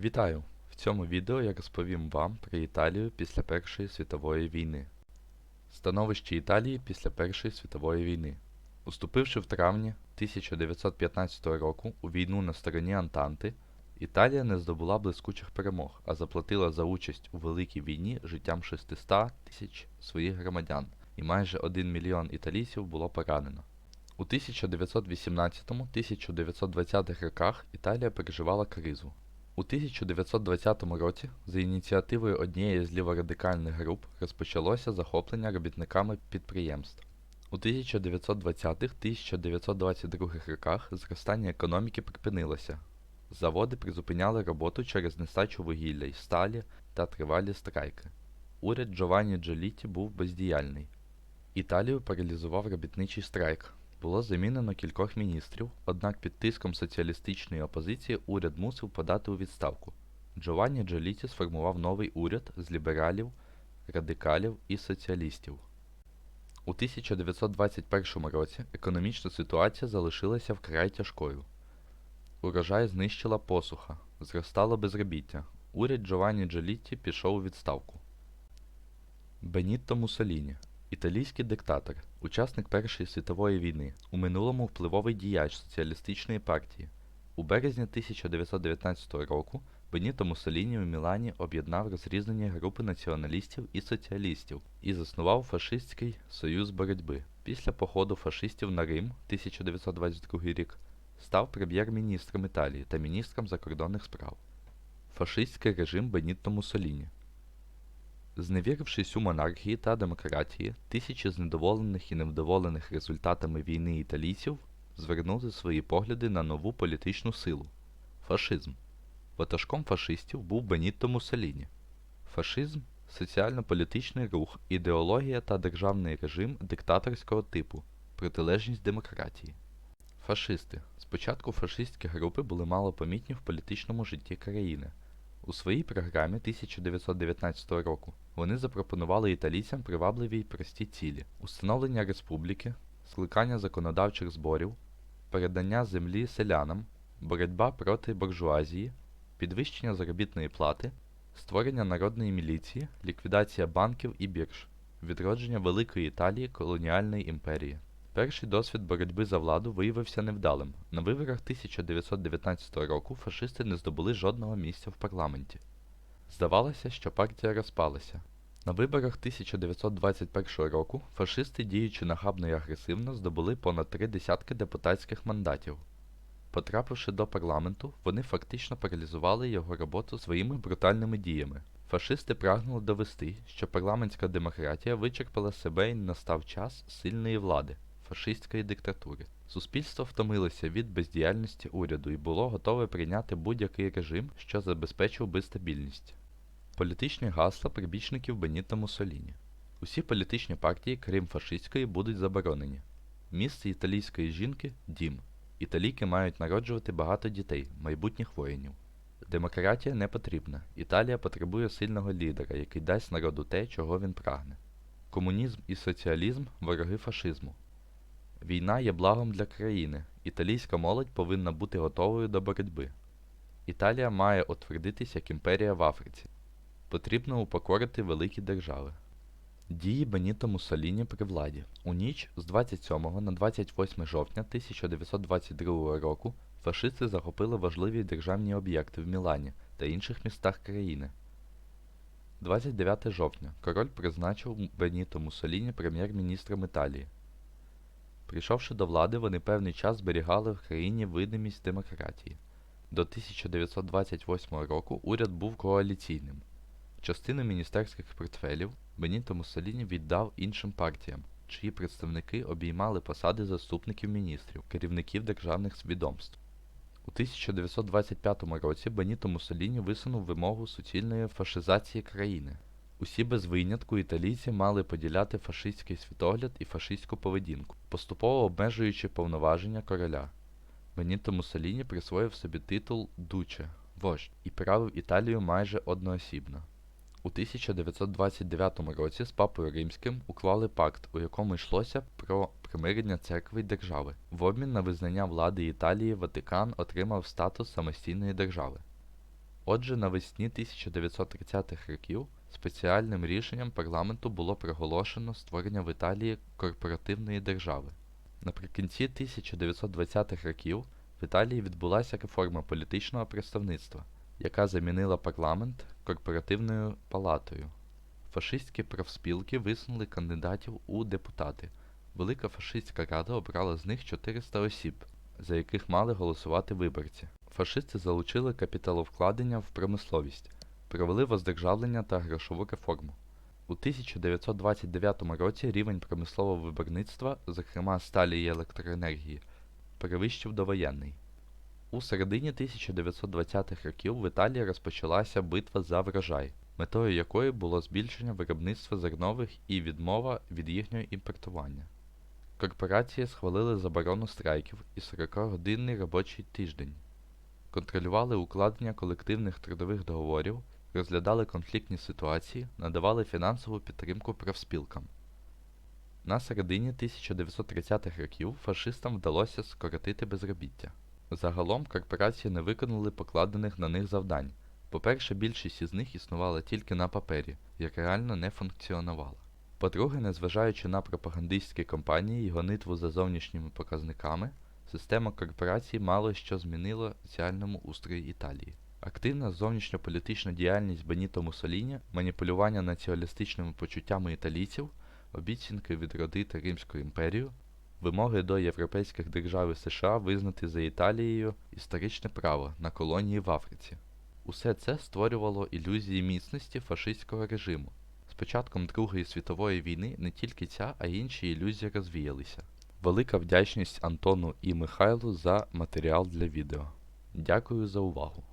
Вітаю! В цьому відео я розповім вам про Італію після Першої світової війни. Становище Італії після Першої світової війни. Уступивши в травні 1915 року у війну на стороні Антанти, Італія не здобула блискучих перемог, а заплатила за участь у Великій війні життям 600 тисяч своїх громадян, і майже 1 мільйон італійців було поранено. У 1918-1920 роках Італія переживала кризу. У 1920 році за ініціативою однієї з ліворадикальних груп розпочалося захоплення робітниками підприємств. У 1920-1922 роках зростання економіки припинилося. Заводи призупиняли роботу через нестачу вугілля й сталі та тривалі страйки. Уряд Джованні Джоліті був бездіяльний. Італію паралізував робітничий страйк. Було замінено кількох міністрів, однак під тиском соціалістичної опозиції уряд мусив подати у відставку. Джованні Джоліті сформував новий уряд з лібералів, радикалів і соціалістів. У 1921 році економічна ситуація залишилася вкрай тяжкою. Урожай знищила посуха, зростало безробіття. Уряд Джованні Джолітті пішов у відставку. Бенітто Муссоліні Італійський диктатор, учасник Першої світової війни, у минулому впливовий діяч соціалістичної партії. У березні 1919 року Беніто Муссоліні у Мілані об'єднав розрізнені групи націоналістів і соціалістів і заснував фашистський союз боротьби. Після походу фашистів на Рим 1922 рік став прем'єр-міністром Італії та міністром закордонних справ. Фашистський режим Бенітто Муссоліні Зневірившись у монархії та демократії, тисячі знедоволених і невдоволених результатами війни італійців звернули свої погляди на нову політичну силу фашизм. Ватажком фашистів був Бенітто Муссоліні. Фашизм соціально-політичний рух, ідеологія та державний режим диктаторського типу, протилежність демократії. Фашисти. Спочатку фашистські групи були малопомітні в політичному житті країни. У своїй програмі 1919 року вони запропонували італійцям привабливі й прості цілі: установлення республіки, скликання законодавчих зборів, передання землі селянам, боротьба проти буржуазії, підвищення заробітної плати, створення народної міліції, ліквідація банків і бірж, відродження Великої Італії колоніальної імперії. Перший досвід боротьби за владу виявився невдалим. На виборах 1919 року фашисти не здобули жодного місця в парламенті. Здавалося, що партія розпалася. На виборах 1921 року фашисти, діючи нахабно і агресивно, здобули понад три десятки депутатських мандатів. Потрапивши до парламенту, вони фактично паралізували його роботу своїми брутальними діями. Фашисти прагнули довести, що парламентська демократія вичерпала себе і настав час сильної влади фашистської диктатури. Суспільство втомилося від бездіяльності уряду і було готове прийняти будь-який режим, що забезпечив би стабільність. Політичні гасла прибічників Беніто Муссоліні. Усі політичні партії, крім фашистської, будуть заборонені. Місце італійської жінки дім. Італійки мають народжувати багато дітей, майбутніх воїнів. Демократія не потрібна. Італія потребує сильного лідера, який дасть народу те, чого він прагне. Комунізм і соціалізм вороги фашизму. Війна є благом для країни. Італійська молодь повинна бути готовою до боротьби. Італія має утвердитись як імперія в Африці. Потрібно упокорити великі держави. Дії Беніто Муссоліні при владі. У ніч з 27 на 28 жовтня 1922 року фашисти захопили важливі державні об'єкти в Мілані та інших містах країни. 29 жовтня король призначив Беніто Муссоліні прем'єр-міністром Італії. Прийшовши до влади, вони певний час зберігали в країні видимість демократії. До 1928 року уряд був коаліційним. Частину міністерських портфелів Беніто Муссоліні віддав іншим партіям, чиї представники обіймали посади заступників міністрів, керівників державних відомств. У 1925 році Беніто Муссоліні висунув вимогу суцільної фашизації країни. Усі без винятку італійці мали поділяти фашистський світогляд і фашистську поведінку, поступово обмежуючи повноваження короля. Беніто Муссоліні присвоїв собі титул Дуче вождь і правив Італію майже одноосібно. У 1929 році з папою римським уклали пакт, у якому йшлося про примирення церкви й держави. В обмін на визнання влади Італії Ватикан отримав статус самостійної держави. Отже, навесні 1930-х років спеціальним рішенням парламенту було проголошено створення в Італії корпоративної держави. Наприкінці 1920-х років в Італії відбулася реформа політичного представництва, яка замінила парламент корпоративною палатою. Фашистські профспілки висунули кандидатів у депутати. Велика фашистська рада обрала з них 400 осіб, за яких мали голосувати виборці. Фашисти залучили капіталовкладення в промисловість, провели воздержавлення та грошову реформу. У 1929 році рівень промислового виробництва, зокрема сталі і електроенергії, перевищив довоєнний. У середині 1920-х років в Італії розпочалася битва за врожай, метою якої було збільшення виробництва зернових і відмова від їхнього імпортування. Корпорації схвалили заборону страйків і 40-годинний робочий тиждень, контролювали укладення колективних трудових договорів, розглядали конфліктні ситуації, надавали фінансову підтримку профспілкам. На середині 1930-х років фашистам вдалося скоротити безробіття. Загалом корпорації не виконали покладених на них завдань. По-перше, більшість із них існувала тільки на папері і реально не функціонувала. По-друге, незважаючи на пропагандистські кампанії і гонитву за зовнішніми показниками, система корпорацій мало що змінила в соціальному устрої Італії. Активна зовнішньополітична діяльність Беніто Муссоліні, маніпулювання націоналістичними почуттями італійців, обіцянки відродити Римську імперію, вимоги до європейських держав і США визнати за Італією історичне право на колонії в Африці. Усе це створювало ілюзії міцності фашистського режиму. З початком Другої світової війни не тільки ця, а й інші ілюзії розвіялися. Велика вдячність Антону і Михайлу за матеріал для відео. Дякую за увагу!